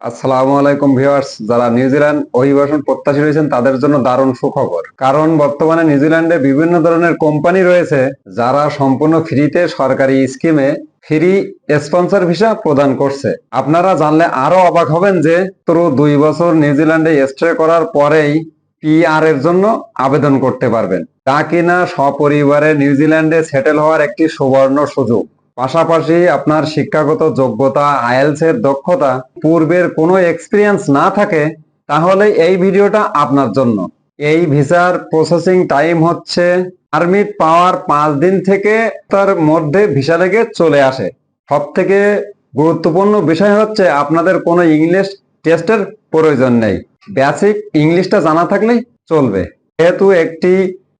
আসসালামু আলাইকুম ভিউয়ার্স, যারা নিউজিল্যান্ড অভিবাসন প্রত্যাশী রয়েছেন, তাদের জন্য দারুণ সুখবর। কারণ বর্তমানে নিউজিল্যান্ডে বিভিন্ন ধরনের কোম্পানি রয়েছে, যারা সম্পূর্ণ ফ্রিতে সরকারি স্কিমে ফ্রি স্পন্সর ভিসা প্রদান করছে। আপনারা জানলে আরও অবাক হবেন যে তোর দুই বছর নিউজিল্যান্ডে স্টে করার পরেই পিআর এর জন্য আবেদন করতে পারবেন। তা কিনা সপরিবারে নিউজিল্যান্ডে সেটেল হওয়ার একটি সুবর্ণ সুযোগ। পাশাপাশি আপনার শিক্ষাগত যোগ্যতা আইএলস এর দক্ষতা, পূর্বের কোনো এক্সপিরিয়েন্স না থাকে, তাহলে এই ভিডিওটা আপনার জন্য। এই ভিসার প্রসেসিং টাইম হচ্ছে পারমিট পাওয়ার পাঁচ দিন থেকে তার মধ্যে ভিসা লেগে চলে আসে। সব থেকে গুরুত্বপূর্ণ বিষয় হচ্ছে আপনাদের কোনো ইংলিশ টেস্টের প্রয়োজন নেই। বেসিক ইংলিশটা জানা থাকলেই চলবে। যেহেতু একটি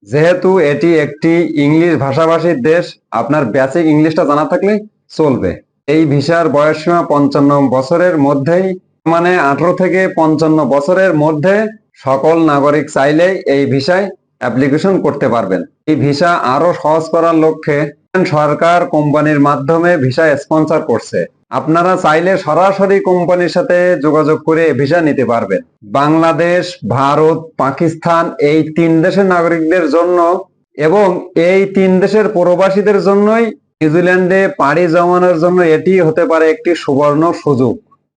যেহেতু এটি একটি ইংলিশ ভাষাভাষীর দেশ, আপনার বেসিক ইংলিশটা জানা থাকলে চলবে। এই ভিসার বয়সসীমা পঞ্চান্ন বছরের মধ্যেই মানে আঠারো থেকে পঞ্চান্ন বছরের মধ্যে সকল নাগরিক চাইলেই এই ভিসায় অ্যাপ্লিকেশন করতে পারবেন। এই ভিসা আরও সহজ করার লক্ষ্যে সরকার কোম্পানির মাধ্যমে ভিসা স্পন্সর করছে। আপনারা চাইলে সরাসরি কোম্পানির সাথে যোগাযোগ করে ভিসা নিতে পারবেন। বাংলাদেশ, ভারত, পাকিস্তান এই তিন দেশের নাগরিকদের জন্য এবং এই তিন দেশের প্রবাসীদের জন্যই নিউজিল্যান্ডে পাড়ি জমানোর জন্য এটি হতে পারে একটি সুবর্ণ সুযোগ।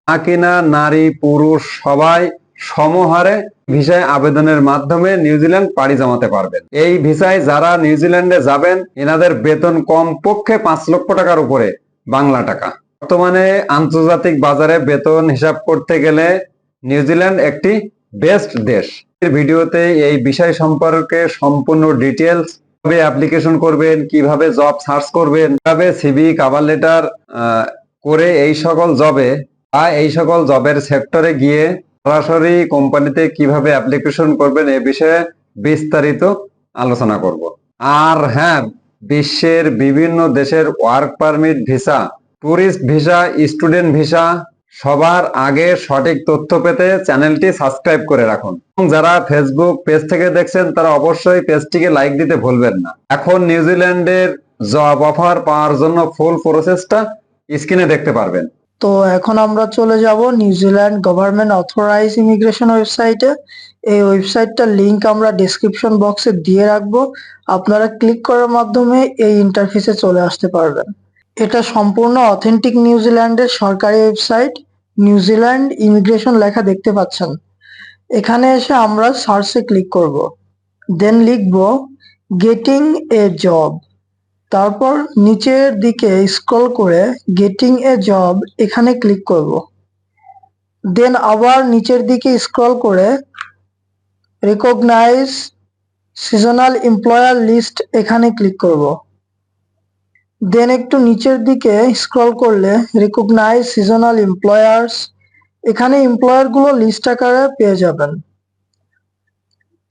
না কিনা নারী, পুরুষ সবাই সমহারে ভিসায় আবেদনের মাধ্যমে নিউজিল্যান্ড পাড়ি জমাতে পারবেন। এই ভিসায় যারা নিউজিল্যান্ডে যাবেন, এনাদের বেতন কম পক্ষে পাঁচ লক্ষ টাকার উপরে বাংলা টাকা। বর্তমানে আন্তর্জাতিক বাজারে বেতন হিসাব করতে গেলে নিউজিল্যান্ড একটি বেস্ট দেশ। ভিডিওতে এই বিষয় সম্পর্কে সম্পূর্ণ ডিটেলস কীভাবে অ্যাপ্লিকেশন করবেন, কীভাবে জব সার্চ করবেন, কীভাবে সিভি, কাভার লেটার করে এই সকল জবে বা এই সকল জবের সেক্টরে গিয়ে সরাসরি কোম্পানিতে কীভাবে অ্যাপ্লিকেশন করবেন এ বিষয়ে বিস্তারিত আলোচনা করব। আর হ্যাঁ বিশ্বের বিভিন্ন দেশের work permit visa tourist visa, student visa, সবার আগে সঠিক তথ্য পেতে চ্যানেলটি সাবস্ক্রাইব করে রাখুন। এবং যারা ফেসবুক পেজ থেকে দেখছেন, তারা অবশ্যই পেজটিকে লাইক দিতে ভুলবেন না। এখন নিউজিল্যান্ডের জব অফার পাওয়ার জন্য ফুল প্রসেসটা স্ক্রিনে দেখতে পারবেন। তো এখন আমরা চলে যাব নিউজিল্যান্ড গভর্নমেন্ট অথরাইজ ইমিগ্রেশন ওয়েবসাইটে এই ওয়েবসাইটটার লিংক আমরা ডেসক্রিপশন বক্সে দিয়ে রাখব। আপনারা ক্লিক করার মাধ্যমে এই ইন্টারফেসে চলে আসতে পারবেন। এটা সম্পূর্ণ অথেন্টিক নিউজিল্যান্ডের সরকারি ওয়েবসাইট নিউজিল্যান্ড ইমিগ্রেশন লেখা দেখতে পাচ্ছেন। এখানে এসে আমরা সার্চে ক্লিক করব। দেন লিখব গেটিং এ জব তারপর নিচের দিকে স্ক্রল করে গেটিং এ জব এখানে ক্লিক করব। দেন আবার নিচের দিকে স্ক্রল করে রিকগনাইজ সিজনাল এমপ্লয়ার লিস্ট এখানে ক্লিক করব। দেন একটু নিচের দিকে স্ক্রল করলে রিকগনাইজ সিজনাল এমপ্লয়ার্স এখানে এমপ্লয়ারগুলো লিস্ট আকারে পেয়ে যাবেন।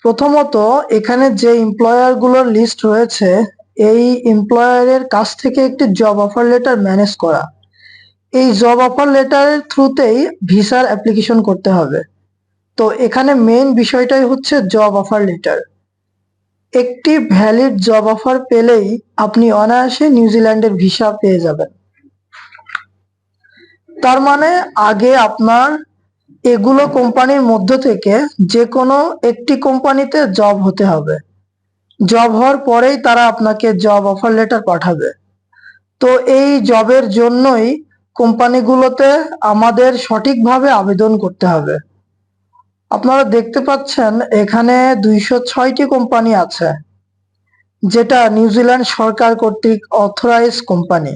প্রথমত এখানে যে এমপ্লয়ারগুলোর লিস্ট রয়েছে, এই এমপ্লয়ারের কাছ থেকে একটি জব অফার লেটার ম্যানেজ করা। এই জব অফার লেটারের থ্রুতেই ভিসার অ্যাপ্লিকেশন করতে হবে। তো এখানে মেইন বিষয়টাই হচ্ছে জব অফার লেটার একটি ভ্যালিড জব অফার পেলেই আপনি অনায়াসে নিউজিল্যান্ডের ভিসা পেয়ে যাবেন। তার মানে আগে আপনার এগুলো কোম্পানির মধ্য থেকে যে কোনো একটি কোম্পানিতে জব হতে হবে। জব হওয়ার পরেই তারা আপনাকে জব অফার লেটার পাঠাবে। তো এই জবের জন্যই কোম্পানিগুলোতে আমাদের সঠিকভাবে আবেদন করতে হবে। আপনারা দেখতে পাচ্ছেন এখানে দুইশো ছয়টি কোম্পানি আছে, যেটা নিউজিল্যান্ড সরকার কর্তৃক অথরাইজ কোম্পানি।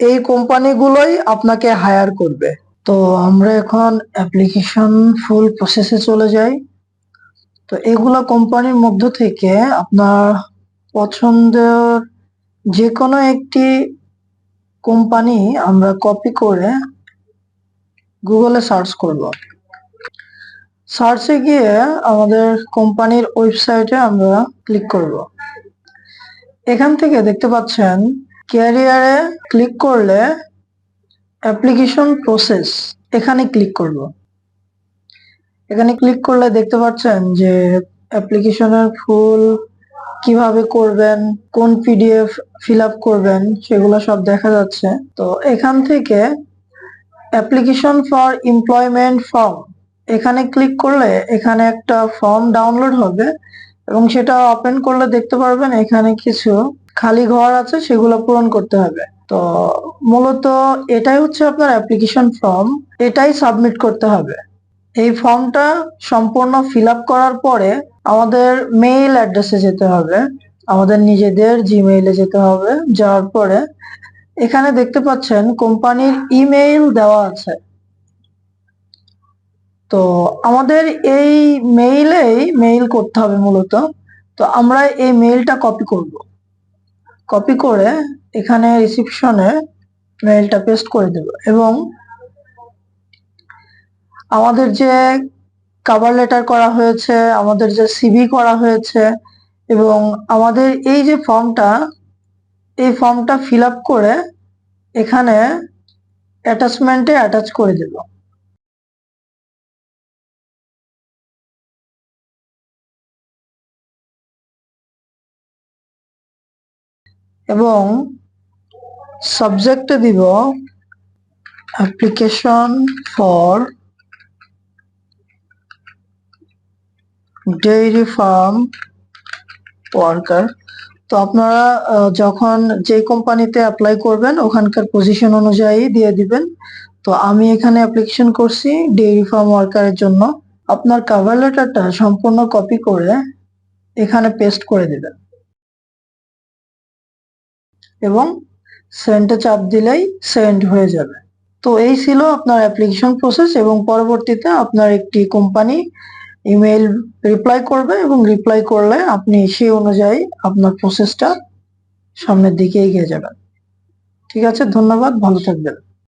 এই কোম্পানিগুলোই আপনাকে হায়ার করবে। তো আমরা এখন অ্যাপ্লিকেশন ফুল প্রসেসে চলে যাই। তো এগুলো কোম্পানির মধ্য থেকে আপনার পছন্দের যে কোনো একটি কোম্পানি আমরা কপি করে গুগলে সার্চ করব। সার্চে গিয়ে আমাদের কোম্পানির ওয়েবসাইটে আমরা ক্লিক করব। এখান থেকে দেখতে পাচ্ছেন, ক্যারিয়ারে ক্লিক করলে অ্যাপ্লিকেশন প্রসেস এখানে ক্লিক করব। এখানে ক্লিক করলে দেখতে পাচ্ছেন যে অ্যাপ্লিকেশনের ফুল কীভাবে করবেন, কোন পিডিএফ ফিল আপ করবেন, সেগুলো সব দেখা যাচ্ছে। তো এখান থেকে অ্যাপ্লিকেশন ফর এমপ্লয়মেন্ট ফর্ম এখানে ক্লিক করলে এখানে একটা ফর্ম ডাউনলোড হবে এবং সেটা ওপেন করলে দেখতে পারবেন এখানে কিছু খালি ঘর আছে সেগুলো পূরণ করতে হবে। তো মূলত এটাই হচ্ছে আপনার অ্যাপ্লিকেশন ফর্ম এটাই সাবমিট করতে হবে। এই ফর্মটা সম্পূর্ণ ফিল করার পরে আমাদের মেইল অ্যাড্রেসে যেতে হবে, আমাদের নিজেদের জিমেইলে যেতে হবে, যাওয়ার পরে এখানে দেখতে পাচ্ছেন কোম্পানির ইমেইল দেওয়া আছে। তো আমাদের এই মেইলেই মেইল করতে হবে মূলত। তো আমরা এই মেইলটা কপি করব। কপি করে এখানে রিসিপশনে মেইলটা পেস্ট করে দেব এবং আমাদের যে কভার লেটার করা হয়েছে, আমাদের যে সিভি করা হয়েছে এবং আমাদের এই যে ফর্মটা এই ফর্মটা ফিল করে এখানে অ্যাটাচমেন্টে অ্যাটাচ করে দেব। এবং সাবজেক্টে দিব application for dairy farm worker তো আপনারা যখন যে কোম্পানিতে অ্যাপ্লাই করবেন, ওখানকার পজিশন অনুযায়ী দিয়ে দিবেন। তো আমি এখানে অ্যাপ্লিকেশন করছি ডেইরি ফার্ম ওয়ার্কারের জন্য। আপনার কভার লেটারটা সম্পূর্ণ কপি করে এখানে পেস্ট করে দিবেন। এবং সেন্ডে চাপ দিলেই সেন্ড হয়ে যাবে। তো এই ছিল আপনার অ্যাপ্লিকেশন প্রসেস এবং পরবর্তীতে আপনার একটি কোম্পানি ইমেল রিপ্লাই করবে এবং রিপ্লাই করলে আপনি সেই অনুযায়ী আপনার প্রসেসটা সামনের দিকে এগিয়ে যাবেন। ঠিক আছে, ধন্যবাদ, ভালো থাকবেন।